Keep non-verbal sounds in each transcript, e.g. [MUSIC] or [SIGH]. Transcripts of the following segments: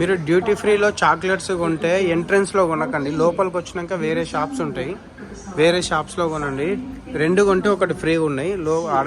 మీరు duty ఫ్రీలో chocolates కొంటే ఎంట్రన్స్లో కొనకండి లోపలికి వచ్చినాక వేరే షాప్స్ ఉంటాయి వేరే షాప్స్లో కొనండి రెండు కొంటే ఒకటి ఫ్రీగా ఉన్నాయి లో ఆడ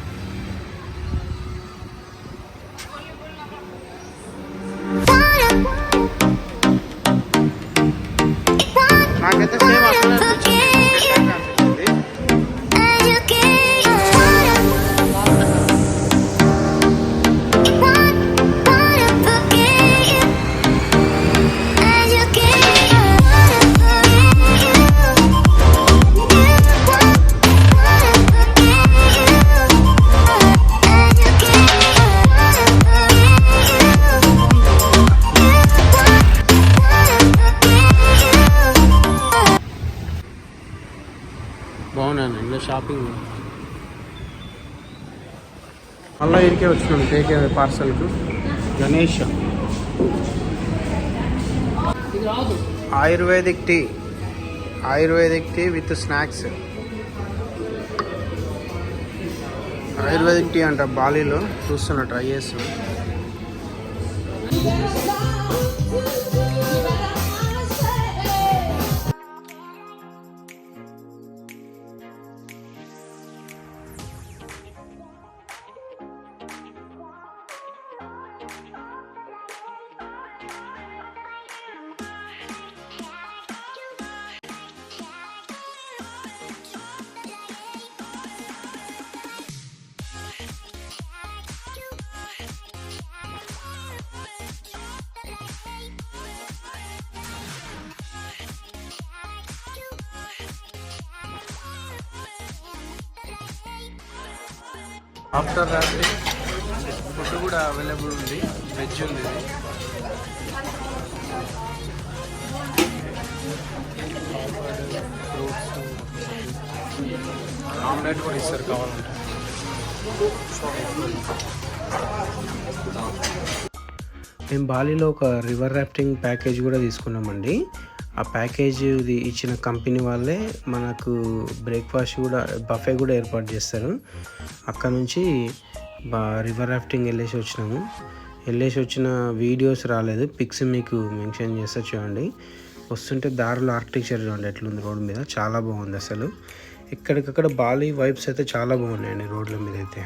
చెప్పి మళ్ళీ ఇరికే వచ్చినాం take away పార్సల్కు Ganesh ayurvedic tea ayurvedic tea with snacks ayurvedic tea అంట బాలీలో చూస్తున్నా ట్రై చేస్తున్నా ఆఫ్టర్ రాత్రి ఫుడ్ కూడా అవైలబుల్ ఉంది వెజ్ ఉంది ఆమ్లెట్ కూడా ఇస్తారు కావాలంటే మేము బాలీలో ఒక రివర్ రాఫ్టింగ్ ప్యాకేజ్ కూడా తీసుకున్నామండి ఆ ప్యాకేజ్ ఇచ్చిన కంపెనీ వాళ్ళే మనకు బ్రేక్ఫాస్ట్ కూడా బఫే కూడా ఏర్పాటు చేస్తారు అక్కడ నుంచి రివర్ రాఫ్టింగ్ వెళ్ళేసి వచ్చినాము వెళ్ళేసి వచ్చిన వీడియోస్ రాలేదు పిక్స్ మీకు మెన్షన్ చేస్తే చూడండి వస్తుంటే దారిలో ఆర్కిటెక్చర్ చూడండి ఎట్లుంది రోడ్డు మీద చాలా బాగుంది అసలు ఇక్కడికక్కడ బాలీ వైబ్స్ అయితే చాలా బాగున్నాయండి రోడ్ల మీద అయితే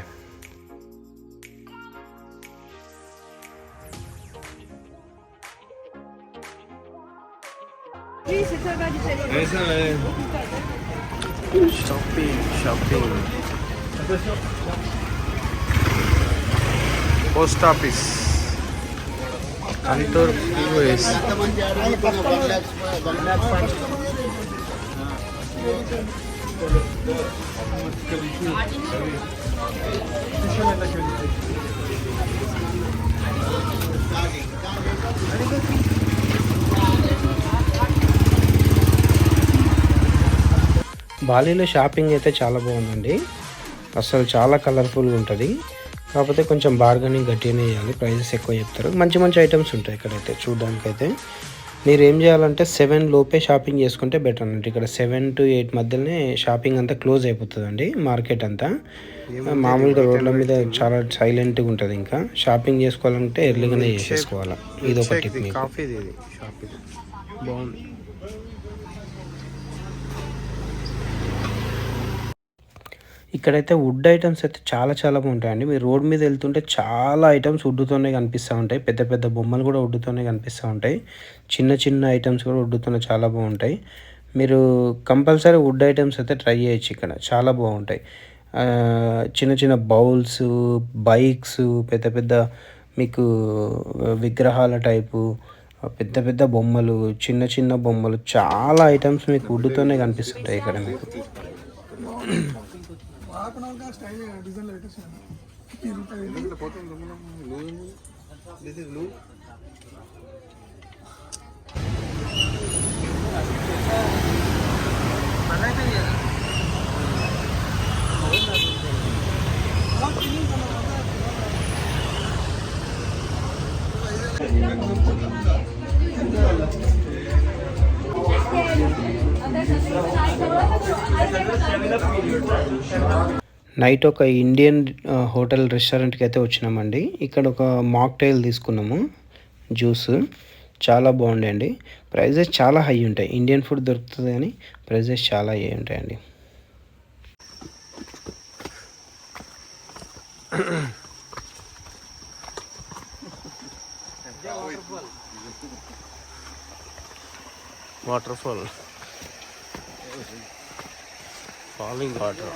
Então Essa é. Shopping, shopping. Post office. आणि तर वेळेस Thank బాలీలో షాపింగ్ అయితే చాలా బాగుందండి అసలు చాలా కలర్ఫుల్గా ఉంటుంది కాకపోతే కొంచెం బార్గెనింగ్ గట్టిగానే వేయాలి ప్రైజెస్ ఎక్కువ చెప్తారు మంచి మంచి ఐటమ్స్ ఉంటాయి ఇక్కడైతే చూడడానికైతే మీరు ఏం చేయాలంటే సెవెన్ లోపే షాపింగ్ చేసుకుంటే బెటర్ అన్నట్టు ఇక్కడ సెవెన్ టు ఎయిట్ మధ్యలోనే షాపింగ్ అంతా క్లోజ్ అయిపోతుందండి మార్కెట్ అంతా మామూలుగా రోడ్ల మీద చాలా సైలెంట్గా ఉంటుంది ఇంకా షాపింగ్ చేసుకోవాలంటే ఎర్లీగానే చేసేసుకోవాలి ఇది ఒకటి బాగుంది ఇక్కడైతే వుడ్ ఐటమ్స్ అయితే చాలా చాలా ఉంటాయండి మీరు రోడ్ మీద వెళ్తుంటే చాలా ఐటమ్స్ ఉడ్డుతోనే కనిపిస్తూ ఉంటాయి పెద్ద పెద్ద బొమ్మలు కూడా వడ్డుతోనే కనిపిస్తూ ఉంటాయి చిన్న చిన్న ఐటమ్స్ కూడా వడ్డుతోనే చాలా బాగుంటాయి మీరు కంపల్సరీ వుడ్ ఐటమ్స్ అయితే ట్రై చేయొచ్చు ఇక్కడ చాలా బాగుంటాయి చిన్న చిన్న బౌల్స్ బైక్స్ పెద్ద పెద్ద మీకు విగ్రహాల టైపు పెద్ద పెద్ద బొమ్మలు చిన్న చిన్న బొమ్మలు చాలా ఐటమ్స్ మీకు వడ్డుతోనే కనిపిస్తుంటాయి ఇక్కడ మీకు హాఫ్ అన్ అవర్ గా స్టైల్ డిజైన్ లేటెస్ట్ పోతుంది నైట్ ఒక ఇండియన్ హోటల్ రెస్టారెంట్కి అయితే వచ్చినామండి ఇక్కడ ఒక మాక్ టైల్ తీసుకున్నాము జ్యూస్ చాలా అండి ప్రైజెస్ చాలా హై ఉంటాయి ఇండియన్ ఫుడ్ దొరుకుతుంది కానీ ప్రైజెస్ చాలా హై ఉంటాయండి వాటర్ ఫాల్ ఫాలింగ్ వాటర్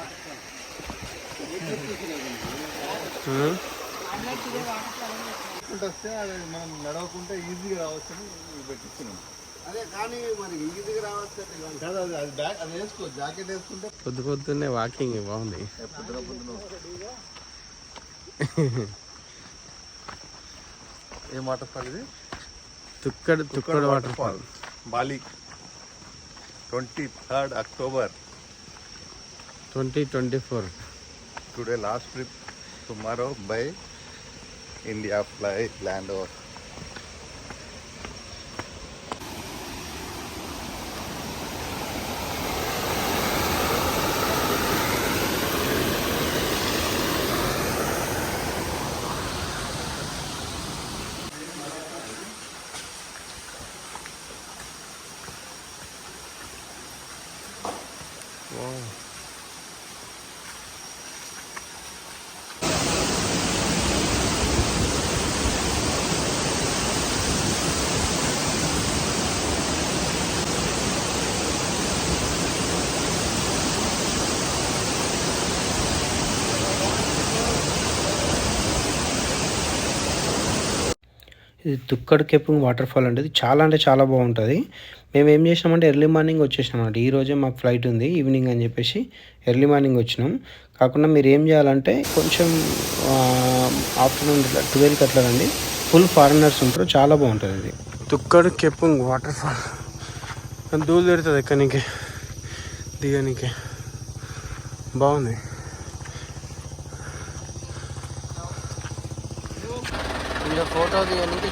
మనం నడవకుండా ఈజీగా రావచ్చని రావచ్చు కాదు అది జాకెట్ వేసుకుంటే పొద్దు పొద్దున్నే వాకింగ్ బాగుంది పొద్దున పొద్దున [LAUGHS] ఏ వాటర్ ఫాల్ ఇది Tukad Tukad waterfall Bali twenty third October twenty twenty four today last trip tomorrow by India flight land over ఇది తుక్కడు కెప్పింగ్ వాటర్ ఫాల్ అంటే చాలా అంటే చాలా బాగుంటుంది మేము ఏం చేసినామంటే ఎర్లీ మార్నింగ్ వచ్చేసినాం ఈ ఈరోజే మాకు ఫ్లైట్ ఉంది ఈవినింగ్ అని చెప్పేసి ఎర్లీ మార్నింగ్ వచ్చినాం కాకుండా మీరు ఏం చేయాలంటే కొంచెం ఆఫ్టర్నూన్ ఇట్లా ట్వెల్వ్కి అట్లా ఫుల్ ఫారినర్స్ ఉంటారు చాలా బాగుంటుంది ఇది తుక్కడు కెప్పింగ్ వాటర్ ఫాల్ దూలు తిడుతుంది ఎక్కడికి దిగనికి బాగుంది ఫోటో దిగని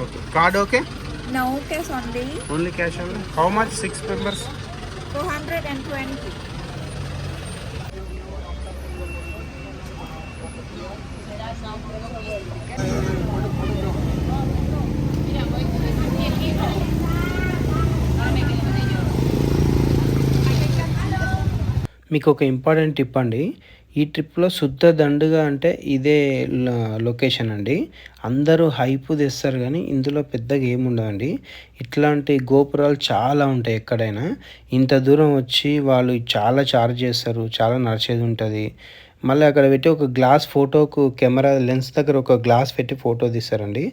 Okay. Card okay? No, cash only. Only cash only. How much? 6 members? 220. మీకు ఒక ఇంపార్టెంట్ టిప్ అండి ఈ ట్రిప్లో శుద్ధ దండుగా అంటే ఇదే లొకేషన్ అండి అందరూ హైపు తెస్తారు కానీ ఇందులో పెద్దగా ఏముండదండి ఇట్లాంటి గోపురాలు చాలా ఉంటాయి ఎక్కడైనా ఇంత దూరం వచ్చి వాళ్ళు చాలా చార్జ్ చేస్తారు చాలా నడిచేది ఉంటుంది మళ్ళీ అక్కడ పెట్టి ఒక గ్లాస్ ఫోటోకు కెమెరా లెన్స్ దగ్గర ఒక గ్లాస్ పెట్టి ఫోటో తీస్తారండి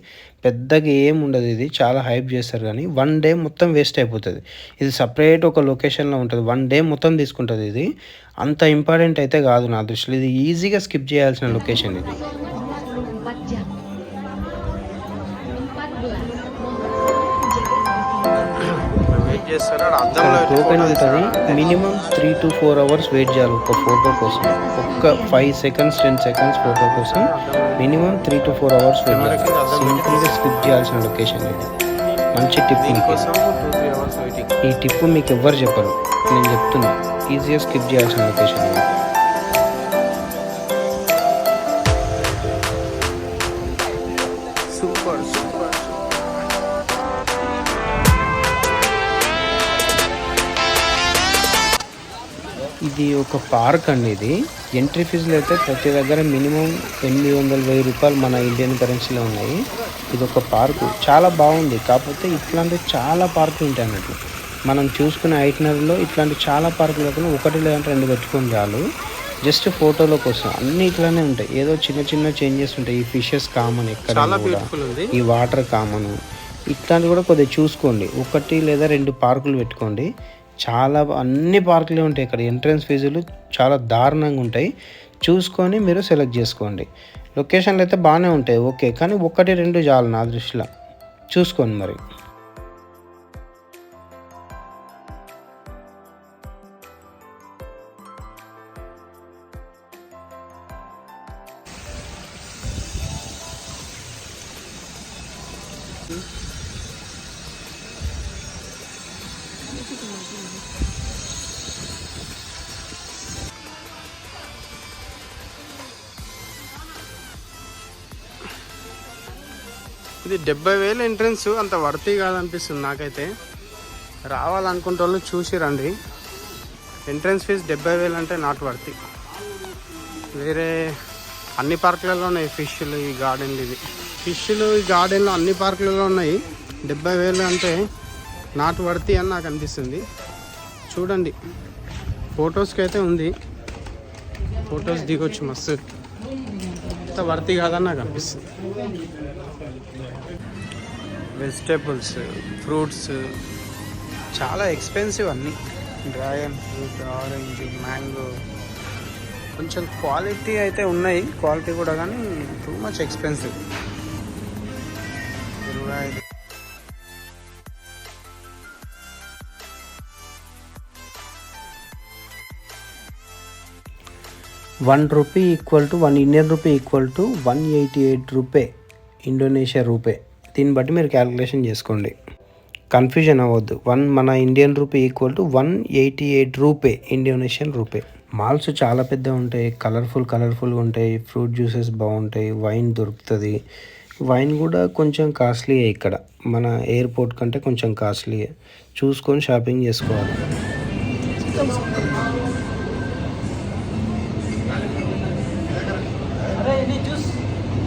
పెద్దగా ఏం ఉండదు ఇది చాలా హైప్ చేస్తారు కానీ వన్ డే మొత్తం వేస్ట్ అయిపోతుంది ఇది సపరేట్ ఒక లొకేషన్లో ఉంటుంది వన్ డే మొత్తం తీసుకుంటుంది ఇది అంత ఇంపార్టెంట్ అయితే కాదు నా దృష్టిలో ఇది ఈజీగా స్కిప్ చేయాల్సిన లొకేషన్ ఇది టోకెన్ ఉంటుంది minimum three to four hours wait చేయాలి ఒక ఫోటో కోసం ఒక్క five seconds ten seconds photo కోసం minimum three to four hours wait చేయాలి సింపుల్గా స్కిప్ చేయాల్సిన లొకేషన్ ఇది మంచి టిప్ కోసం ఈ టిప్ మీకు ఎవ్వరు చెప్పరు నేను చెప్తున్నా ఈజీగా స్కిప్ చేయాల్సిన లొకేషన్ ఇది ఇది ఒక పార్క్ అండి ఇది ఎంట్రీ ఫీజులు అయితే ప్రతి దగ్గర మినిమం ఎనిమిది వందల వెయ్యి రూపాయలు మన ఇండియన్ కరెన్సీలో ఉన్నాయి ఇది ఒక పార్క్ చాలా బాగుంది కాకపోతే ఇట్లాంటి చాలా పార్కులు ఉంటాయి అన్నట్లు మనం చూసుకునే ఐటనరీలో ఇట్లాంటి చాలా పార్కులు లేకుండా ఒకటి లేదంటే రెండు పెట్టుకొని చాలు జస్ట్ ఫోటోల కోసం అన్ని ఇట్లానే ఉంటాయి ఏదో చిన్న చిన్న చేంజెస్ ఉంటాయి ఈ ఫిషెస్ కామన్ ఎక్కడ ఈ వాటర్ కామన్ ఇట్లాంటివి కూడా కొద్దిగా చూసుకోండి ఒకటి లేదా రెండు పార్కులు పెట్టుకోండి చాలా అన్ని పార్కులే ఉంటాయి ఇక్కడ ఎంట్రన్స్ ఫీజులు చాలా దారుణంగా ఉంటాయి చూసుకొని మీరు సెలెక్ట్ చేసుకోండి లొకేషన్లు అయితే బాగానే ఉంటాయి ఓకే కానీ ఒకటి రెండు చాలు నా దృష్టిలో చూసుకోండి మరి డెబ్బై వేలు ఎంట్రన్స్ అంత వర్తీ కాదనిపిస్తుంది నాకైతే రావాలనుకుంటే వాళ్ళు చూసి రండి ఎంట్రన్స్ ఫీజు డెబ్బై వేలు అంటే నాట్ వర్తీ వేరే అన్ని పార్కులలో ఉన్నాయి ఫిష్లు ఈ గార్డెన్లు ఇవి ఫిష్లు ఈ గార్డెన్లు అన్ని పార్కులలో ఉన్నాయి డెబ్బై వేలు అంటే నాట్ వర్తి అని నాకు అనిపిస్తుంది చూడండి ఫొటోస్కి అయితే ఉంది ఫొటోస్ దిగొచ్చు మస్తు అంత వర్తి కాదని నాకు అనిపిస్తుంది వెజిటేబుల్స్ ఫ్రూట్స్ చాలా ఎక్స్పెన్సివ్ అన్నీ డ్రాగన్ ఫ్రూట్ ఆరెంజ్ మ్యాంగో కొంచెం క్వాలిటీ అయితే ఉన్నాయి క్వాలిటీ కూడా కానీ టూ మచ్ ఎక్స్పెన్సివ్ ఇరవై ఐదు one rupee equal to one Indian rupee equal to one eighty eight rupee Indonesia rupee దీన్ని బట్టి మీరు క్యాలిక్యులేషన్ చేసుకోండి కన్ఫ్యూజన్ అవ్వద్దు వన్ మన Indian rupee equal to one eighty eight rupee Indonesian rupee malls చాలా పెద్ద ఉంటాయి కలర్ఫుల్ కలర్ఫుల్గా ఉంటాయి ఫ్రూట్ జ్యూసెస్ బాగుంటాయి వైన్ దొరుకుతుంది వైన్ కూడా కొంచెం కాస్ట్లీయే ఇక్కడ మన ఎయిర్పోర్ట్ కంటే కొంచెం కాస్ట్లీయే చూసుకొని షాపింగ్ చేసుకోవాలి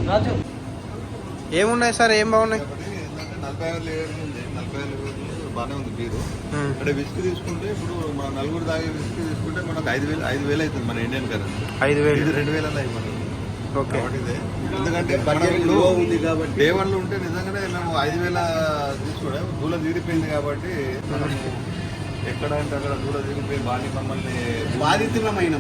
రాజు ఏమున్నాయి సార్ ఏం బాగున్నాయి నలభై ఉంది నలభై ఉంది అంటే తీసుకుంటే ఇప్పుడు మన నలుగురు తీసుకుంటే మనకు ఐదు వేలు ఐదు వేలు అవుతుంది మన ఇండియన్ ఐదు వేలు రెండు ఓకే ఎందుకంటే కాబట్టి ఉంటే నిజంగానే ఐదు కాబట్టి ఎక్కడ అంటే అక్కడ మమ్మల్ని బాధితులమైన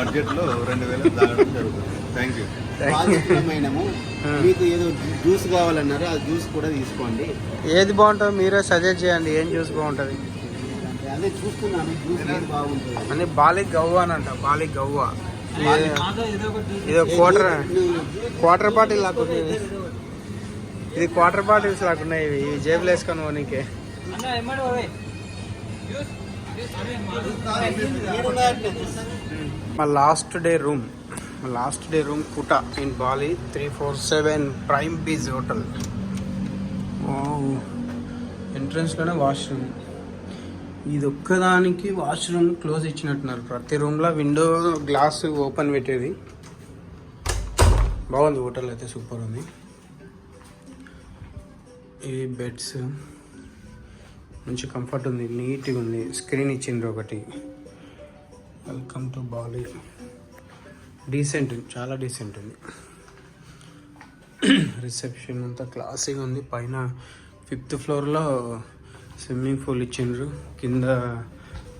బడ్జెట్ లో రెండు వేల జరుగుతుంది థ్యాంక్ యూ [LAUGHS] Hmm. మీకు ఏదో జ్యూస్ కావాలన్నారు ఆ జ్యూస్ కూడా తీసుకోండి ఏది బాగుంటుందో మీరే సజెస్ట్ చేయండి ఏం జ్యూస్ బాగుంటుంది అదే చూస్తున్నాను బాగుంటుంది అని బాలి గవ్వ అని అంట బాలి గవ్వ ఇదో క్వార్టర్ క్వార్టర్ బాటిల్ లాక్కున్నాయి ఇది క్వార్టర్ బాటిల్స్ లాక్కున్నాయి ఇవి ఇవి జేబులు వేసుకొని పోనీకే hmm. మా last day room last day room Kuta in Bali three four seven prime Biz hotel ఎంట్రన్స్లోనే washroom ఇది ఒక్కదానికి వాష్రూమ్ క్లోజ్ ఇచ్చినట్టున్నారు ప్రతి రూమ్లో విండో గ్లాస్ ఓపెన్ పెట్టేది బాగుంది హోటల్ అయితే సూపర్ ఉంది ఈ బెడ్స్ మంచి కంఫర్ట్ ఉంది నీట్గా ఉంది స్క్రీన్ ఇచ్చిండ్రు ఒకటి వెల్కమ్ టు బాలీ డీసెంట్ చాలా డీసెంట్ ఉంది రిసెప్షన్ అంతా క్లాసీగా ఉంది పైన ఫిఫ్త్ ఫ్లోర్లో స్విమ్మింగ్ పూల్ ఇచ్చిండ్రు కింద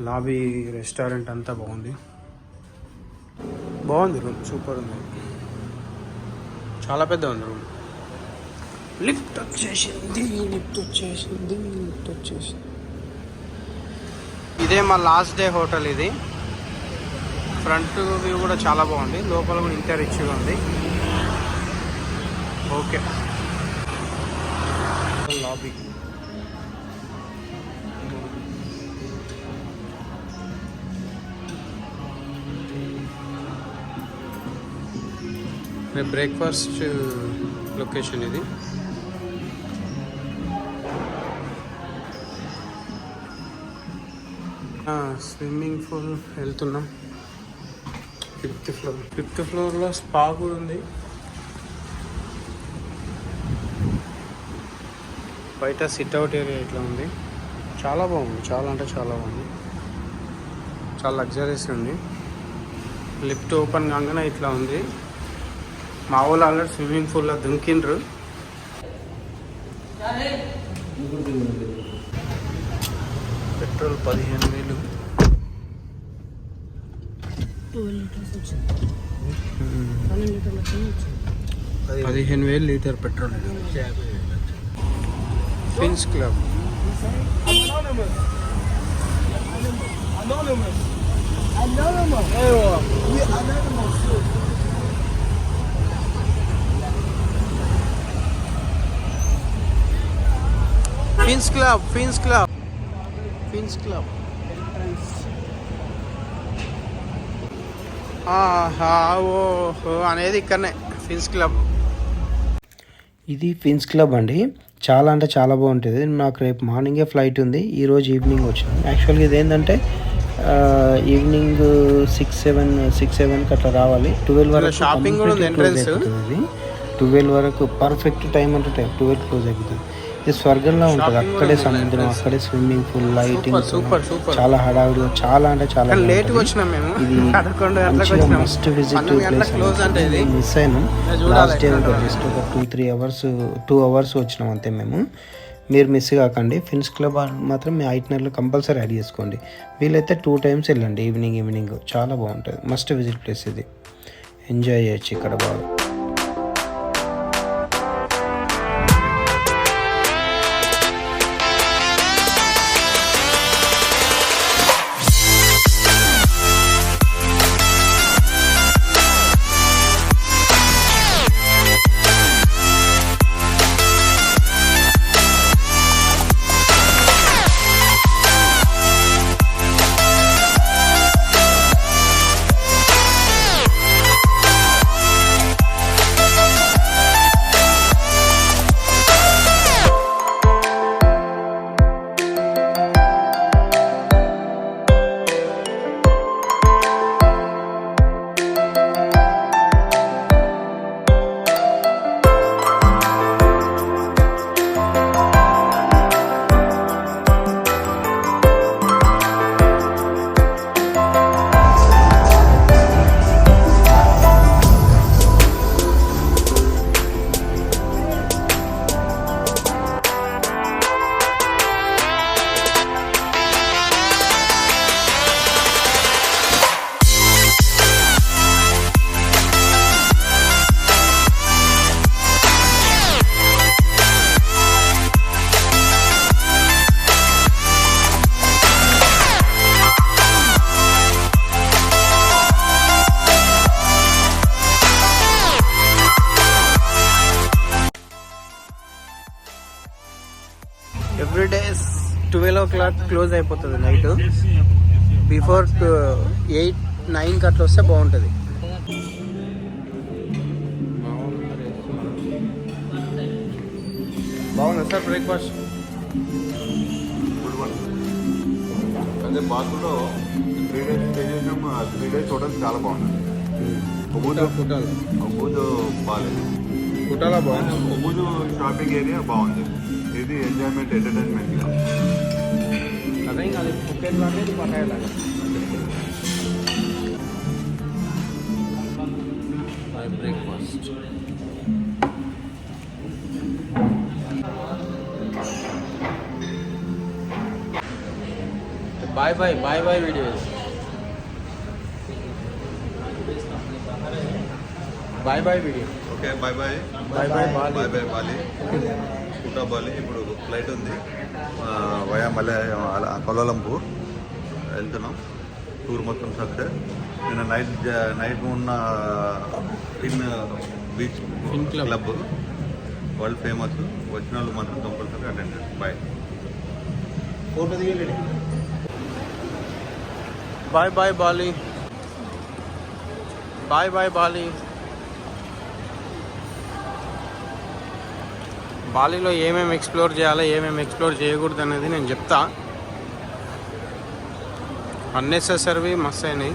లాబీ రెస్టారెంట్ అంతా బాగుంది బాగుంది రూమ్ సూపర్ ఉంది చాలా పెద్ద ఉంది రూమ్ లిఫ్ట్ వచ్చేసింది లిఫ్ట్ వచ్చేసింది లిఫ్ట్ వచ్చేసింది ఇదే మా లాస్ట్ డే హోటల్ ఇది ఫ్రంట్ వ్యూ కూడా చాలా బాగుంది లోపల కూడా ఇంత రిచ్గా ఉంది ఓకే లాబీ బ్రేక్ఫాస్ట్ లొకేషన్ ఇది స్విమ్మింగ్ పూల్ వెళ్తున్నాం ఫిఫ్త్ ఫ్లోర్ ఫిఫ్త్ ఫ్లోర్లో స్పా కూడా ఉంది బయట సిట్అవుట్ ఏరియా ఇట్లా ఉంది చాలా బాగుంది చాలా అంటే చాలా బాగుంది చాలా లగ్జరీస్ ఉంది లిఫ్ట్ ఓపెన్ కాగానే ఇట్లా ఉంది మా ఊళ్ళు ఆల్రెడీ స్విమ్మింగ్ పూల్లో దుంకిండ్రు పెట్రోల్ పదిహేను వేలు పదిహేను వేలు litre petrol Fins club Fins club Fins club Fins club అనేది ఇక్కడనే ఫిన్స్ క్లబ్ ఇది ఫిన్స్ క్లబ్ అండి చాలా అంటే చాలా బాగుంటుంది నాకు రేపు మార్నింగే ఫ్లైట్ ఉంది ఈరోజు ఈవినింగ్ వచ్చింది యాక్చువల్గా ఇది ఏంటంటే ఈవినింగ్ సిక్స్ సెవెన్ సిక్స్ సెవెన్కి అట్లా రావాలి ట్వెల్వ్ వరకు షాపింగ్ కూడా ట్వెల్వ్ వరకు పర్ఫెక్ట్ టైం అంటే టైం ట్వెల్వ్ క్లోజ్ అవుతుంది ఇది స్వర్గంలో ఉంటుంది అక్కడే సముద్రం అక్కడే స్విమ్మింగ్ పూల్ లైటింగ్ చాలా హడావిడిగా చాలా అంటే చాలా లేట్ వచ్చినాం మస్ట్ విజిట్ మిస్ అయినాం లాస్ట్ ఇయర్ జస్ట్ ఒక two three hours two hours వచ్చినాం అంతే మేము మీరు మిస్ కాకండి ఫిన్స్ క్లబ్ మాత్రం మీ ఐటనర్లో కంపల్సరీ యాడ్ చేసుకోండి వీలైతే టూ టైమ్స్ వెళ్ళండి ఈవినింగ్ ఈవినింగ్ చాలా బాగుంటుంది మస్ట్ విజిట్ ప్లేస్ ఇది ఎంజాయ్ చేయొచ్చు ఇక్కడ బాగా క్లోజ్ అయిపోతుంది నైట్ బిఫోర్ ఎయిట్ నైన్కి అట్లా వస్తే బాగుంటుంది బాగుంది సార్ బ్రేక్ఫాస్ట్ అదే బాత్రూంలో త్రీ డేస్ స్టే చేసినాము ఆ త్రీ డేస్ హోటల్ చాలా బాగుంది ఒబూజో కుటాల ఒబూజో బాగాలేదు కుటాల బాగుంది ఒబూజో షాపింగ్ ఏరియా బాగుంది ఇది ఎంజాయ్మెంట్ ఎంటర్టైన్మెంట్గా అదేం కాదు కుక్కేట్ లాగే పట్టేలాగా breakfast bye bye bye bye videos bye bye video okay bye bye bye bye bye bye Bali Kuta Bali ఇప్పుడు ఫ్లైట్ ఉంది వయా అలా కొలలంపు వెళ్తున్నాం టూర్ మొత్తం సక్సెస్ నిన్న నైట్ నైట్ ఉన్న in beach club world famous వచ్చిన వాళ్ళు మాత్రం compulsory attend bye photo దిగలేడు bye bye Bali bye bye Bali బాలీలో ఏమేమి ఎక్స్ప్లోర్ చేయాలి ఏమేమి ఎక్స్ప్లోర్ చేయకూడదు అనేది నేను చెప్తా అన్నెసెసరీ మస్ అయినాయి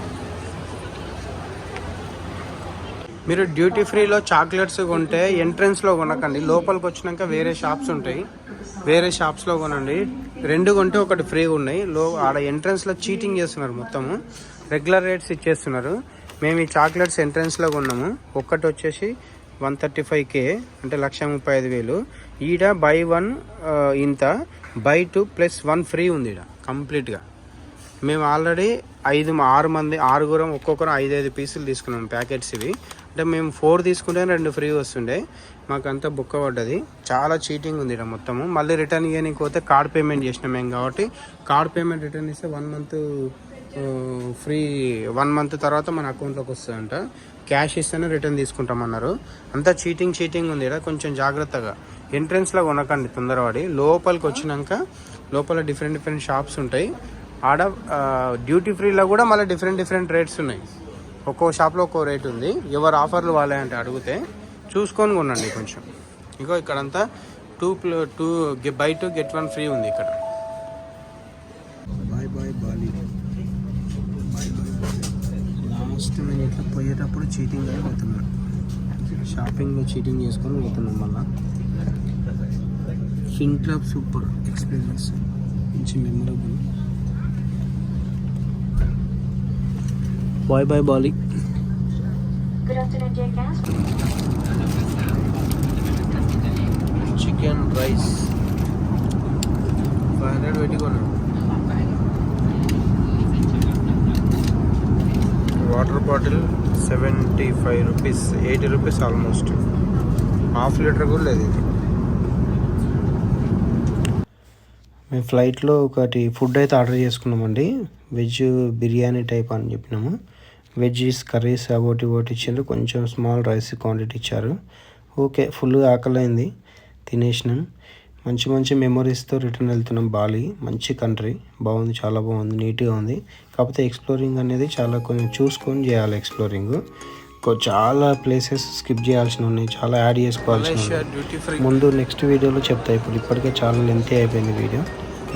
మీరు డ్యూటీ ఫ్రీలో చాక్లెట్స్ కొంటే ఎంట్రన్స్లో కొనకండి లోపలికి వచ్చినాక వేరే షాప్స్ ఉంటాయి వేరే షాప్స్లో కొనండి రెండు కొంటే ఒకటి ఫ్రీగా ఉన్నాయి లో ఆడ ఎంట్రన్స్లో చీటింగ్ చేస్తున్నారు మొత్తము రెగ్యులర్ రేట్స్ ఇచ్చేస్తున్నారు మేము ఈ చాక్లెట్స్ ఎంట్రన్స్లో కొన్నాము ఒక్కటి వచ్చేసి వన్ థర్టీ ఫైవ్ కే అంటే లక్ష ముప్పై ఐదు వేలు ఈడ బై వన్ ఇంత buy two plus one free ఉంది ఈడ కంప్లీట్గా మేము ఆల్రెడీ ఐదు ఆరు మంది ఆరుగురం ఒక్కొక్కరం ఐదు ఐదు పీసులు తీసుకున్నాం ప్యాకెట్స్ ఇవి అంటే మేము ఫోర్ తీసుకుంటే రెండు ఫ్రీ వస్తుండే మాకంతా బుక్ పడ్డది చాలా చీటింగ్ ఉంది ఇక్కడ మొత్తము మళ్ళీ రిటర్న్ ఇవ్వడానికి పోతే కార్డ్ పేమెంట్ చేసినాం మేము కాబట్టి కార్డ్ పేమెంట్ రిటర్న్ ఇస్తే one month free one month తర్వాత మన అకౌంట్లోకి వస్తుందంట క్యాష్ ఇస్తేనే రిటర్న్ తీసుకుంటామన్నారు అంతా చీటింగ్ చీటింగ్ ఉంది కదా కొంచెం జాగ్రత్తగా ఎంట్రెన్స్లో కొనకండి తొందరపడి లోపలికి వచ్చినాక లోపల డిఫరెంట్ డిఫరెంట్ షాప్స్ ఉంటాయి ఆడ డ్యూటీ ఫ్రీలో కూడా మళ్ళీ డిఫరెంట్ డిఫరెంట్ రేట్స్ ఉన్నాయి ఒక్కో షాప్లో ఒక్కో రేట్ ఉంది ఎవరు ఆఫర్లు వాళ్ళే అడిగితే చూసుకొని కొనండి కొంచెం ఇంకో ఇక్కడంతా two ప్లో two buy two get one free ఉంది ఇక్కడ బాయ్ బాయ్ బాలీ లాస్ట్ పోయేటప్పుడు చీటింగ్ అని పోతున్నాం షాపింగ్లో చీటింగ్ చేసుకొని పోతున్నాం మళ్ళీ ఫిన్ క్లబ్ సూపర్ ఎక్స్పీరియన్స్ మంచి memorable bye bye Bali chicken rice five hundred పెట్టుకోను water bottle seventy five rupees eighty rupees almost half litre కూడా లేదు ఇది మేము ఫ్లైట్లో ఒకటి ఫుడ్ అయితే ఆర్డర్ చేసుకున్నామండి వెజ్ బిర్యానీ టైప్ అని చెప్పినాము వెజ్జీస్ కర్రీస్ అవోటి ఒకటి ఇచ్చారు కొంచెం స్మాల్ రైస్ క్వాంటిటీ ఇచ్చారు ఓకే ఫుల్ ఆకలైంది తినేసినాం మంచి మంచి మెమొరీస్తో రిటర్న్ వెళ్తున్నాం బాలి మంచి కంట్రీ బాగుంది చాలా బాగుంది నీట్గా ఉంది కాకపోతే ఎక్స్ప్లోరింగ్ అనేది చాలా కొంచెం చూసుకొని చేయాలి ఎక్స్ప్లోరింగ్ చాలా ప్లేసెస్ స్కిప్ చేయాల్సిన ఉన్నాయి చాలా యాడ్ చేసుకోవాల్సి ముందు నెక్స్ట్ వీడియోలో చెప్తా ఇప్పుడు ఇప్పటికే చాలా లెంతీ అయిపోయింది వీడియో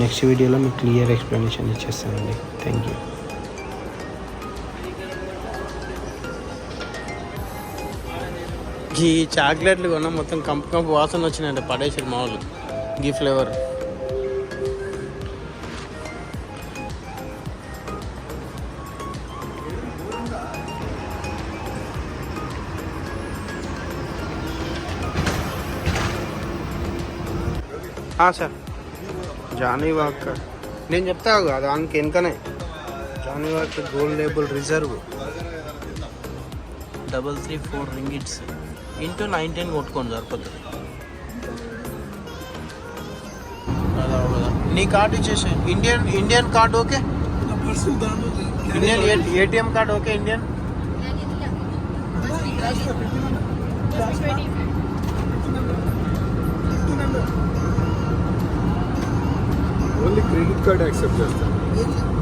నెక్స్ట్ వీడియోలో మీకు క్లియర్ ఎక్స్ప్లెనేషన్ ఇచ్చేస్తానండి థ్యాంక్ యూ ఈ చాక్లెట్లు కొన్నా మొత్తం కంపు కంపు వాసన వచ్చినాయంటే పడేసారు మామూలు ghee flavour sir Johnnie walk నేను చెప్తాను దానికి ఎంతనే Johnnie Walker gold label reserve double three four ringgits into nineteen కొట్టుకోండి సరిపోతుంది నీ కార్డు ఇచ్చేసి Indian Indian card okay Indian ATM card okay Indian only credit card accept చేస్తాను